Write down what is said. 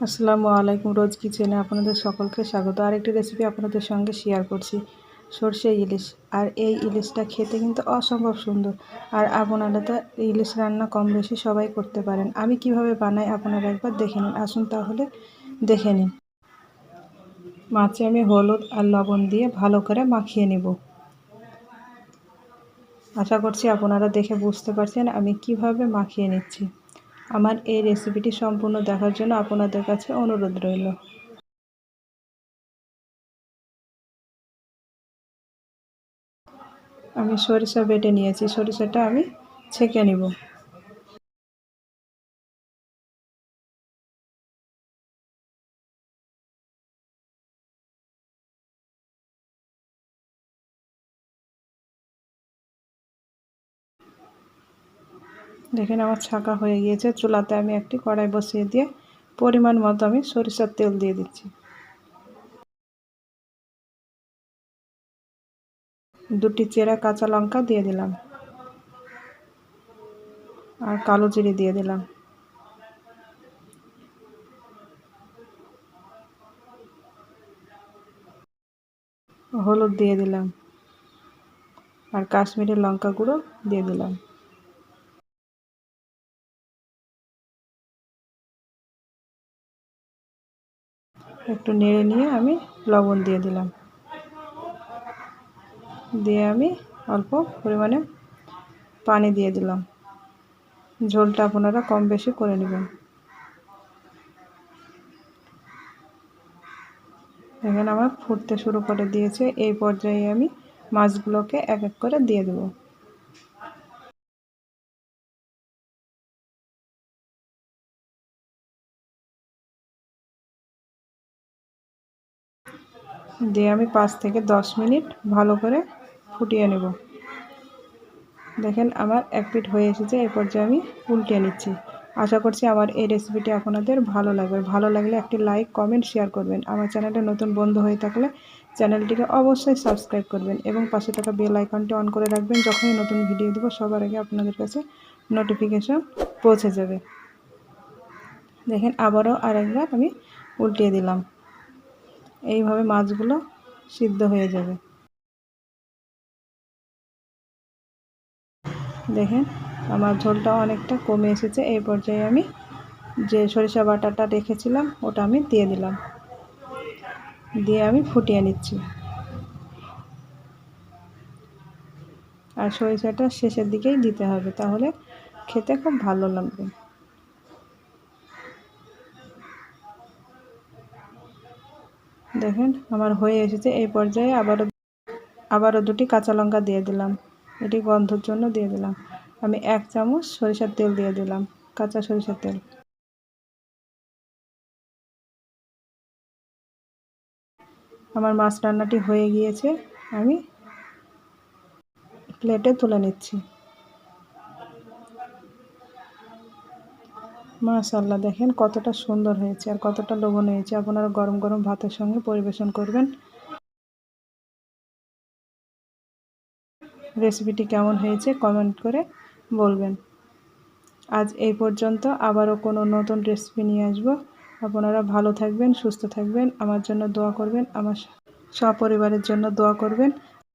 আসসালামু আলাইকুম রোজ কিচেনে আপনাদের সকলকে স্বাগত। আরেকটি রেসিপি আপনাদের সঙ্গে শেয়ার করছি, সর্ষে ইলিশ। আর এই ইলিশটা খেতে কিন্তু অসম্ভব সুন্দর। আর আপনারা তো ইলিশ রান্না কম বেশি সবাই করতে পারেন। আমি কীভাবে বানাই আপনারা একবার দেখে নিন। আসুন তাহলে দেখে নিন। মাছে আমি হলুদ আর লবণ দিয়ে ভালো করে মাখিয়ে নেব। আশা করছি আপনারা দেখে বুঝতে পারছেন আমি কীভাবে মাখিয়ে নিচ্ছি। আমার এই রেসিপিটি সম্পূর্ণ দেখার জন্য আপনাদের কাছে অনুরোধ রইল। আমি সরিষা বেটে নিয়েছি, সরিষাটা আমি ছেঁকে নিব। দেখেন আমার ছাকা হয়ে গিয়েছে। চুলাতে আমি একটি কড়াই বসিয়ে দিয়ে পরিমাণ মতো আমি সরিষার তেল দিয়ে দিচ্ছি। দুটি চেরা কাঁচা লঙ্কা দিয়ে দিলাম। আর কালো জিরে দিয়ে দিলাম। হলুদ দিয়ে দিলাম। আর কাশ্মীরি লঙ্কা গুঁড়ো দিয়ে দিলাম। একটু নেড়ে নিয়ে আমি লবণ দিয়ে দিলাম। দিয়ে আমি অল্প পরিমাণে পানি দিয়ে দিলাম। ঝোলটা আপনারা কম বেশি করে নেবেন। এখানে আমার ফুটতে শুরু করে দিয়েছে। এই পর্যায়ে আমি মাছগুলোকে এক এক করে দিয়ে দেবো। দিয়ে আমি পাঁচ থেকে দশ মিনিট ভালো করে ফুটিয়ে নেব। দেখেন আমার এক পিট হয়ে এসেছে এই পর্যায়ে আমি উল্টিয়ে নিচ্ছি। আশা করছি আমার এই রেসিপিটি আপনাদের ভালো লাগবে। ভালো লাগলে একটি লাইক কমেন্ট শেয়ার করবেন। আমার চ্যানেলে নতুন বন্ধু হয়ে থাকলে চ্যানেলটিকে অবশ্যই সাবস্ক্রাইব করবেন এবং পাশে থাকা বেল আইকনটি অন করে রাখবেন। যখনই নতুন ভিডিও দেবো, সবার আগে আপনাদের কাছে নোটিফিকেশন পৌঁছে যাবে। দেখেন আবারও আরেকবার আমি উল্টিয়ে দিলাম। এইভাবে মাছগুলো সিদ্ধ হয়ে যাবে। দেখেন, আমার ঝোলটা অনেকটা কমে এসেছে। এই পর্যায়ে আমি যে সরিষা বাটাটা রেখেছিলাম, ওটা আমি দিয়ে দিলাম। দিয়ে আমি ফুটিয়ে নিচ্ছি। আর সরিষাটা শেষের দিকেই দিতে হবে, তাহলে খেতে খুব ভালো লাগবে। দেখেন, আমার হয়ে এসেছে। এই পর্যায়ে আবারও আবারও দুটি কাঁচা লঙ্কা দিয়ে দিলাম। এটি গন্ধর জন্য দিয়ে দিলাম। আমি এক চামচ সরিষার তেল দিয়ে দিলাম, কাঁচা সরিষার তেল। আমার মাছ রান্নাটি হয়ে গিয়েছে। আমি প্লেটে তুলে নিচ্ছি। মাশাল্লাহ দেখেন কতটা সুন্দর হয়েছে আর কতটা লোভন হয়েছে। আপনারা গরম গরম ভাতের সঙ্গে পরিবেশন করবেন। রেসিপিটি কেমন হয়েছে কমেন্ট করে বলবেন। আজ এই পর্যন্ত, আবারও কোনো নতুন রেসিপি নিয়ে আসব। আপনারা ভালো থাকবেন, সুস্থ থাকবেন, আমার জন্য দোয়া করবেন, আমার সপরিবারের জন্য দোয়া করবেন।